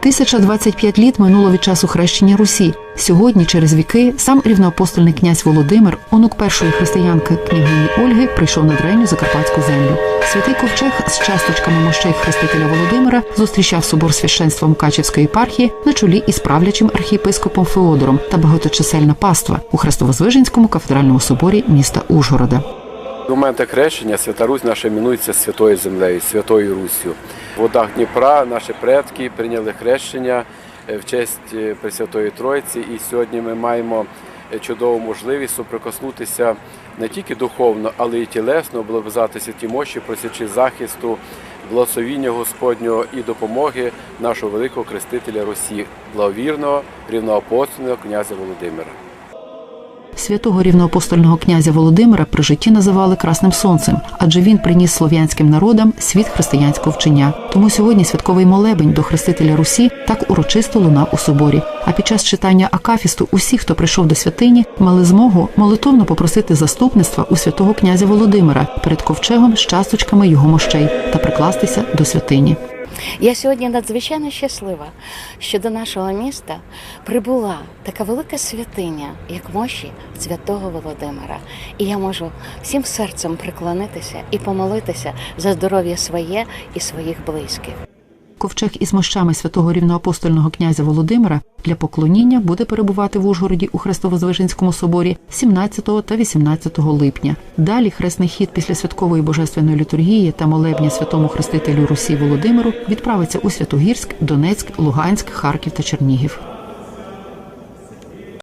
1025 літ минуло від часу хрещення Русі. Сьогодні, через віки, сам рівноапостольний князь Володимир, онук першої християнки княгині Ольги, прийшов на древню закарпатську землю. Святий ковчег з часточками мощей хрестителя Володимира зустрічав собор священства Мукачівської єпархії на чолі із правлячим архієпископом Феодором та багаточисельна паства у Хрестовозвиженському кафедральному соборі міста Ужгорода. До моменту хрещення Свята Русь наша іменується Святою Землею, Святою Руссю. В водах Дніпра наші предки прийняли хрещення е, в честь е, Пресвятої Тройці. І сьогодні ми маємо е, чудову можливість соприкоснутися не тільки духовно, але й тілесно, облизати святі мощі, просячи захисту, благословіння Господнього і допомоги нашого великого крестителя Русі, благовірного рівноапостольного князя Володимира. Святого рівноапостольного князя Володимира при житті називали красним сонцем, адже він приніс слов'янським народам світ християнського вчення. Тому сьогодні святковий молебень до хрестителя Русі так урочисто лунав у соборі. А під час читання Акафісту усі, хто прийшов до святині, мали змогу молитовно попросити заступництва у святого князя Володимира перед ковчегом з часточками його мощей та прикластися до святині. Я сьогодні надзвичайно щаслива, що до нашого міста прибула така велика святиня, як мощі святого Володимира. І я можу всім серцем приклонитися і помолитися за здоров'я своє і своїх близьких. Ковчег із мощами святого рівноапостольного князя Володимира для поклоніння буде перебувати в Ужгороді у Хрестово-Звиженському соборі 17 та 18 липня. Далі хресний хід після святкової божественної літургії та молебня святому хрестителю Русі Володимиру відправиться у Святогірськ, Донецьк, Луганськ, Харків та Чернігів.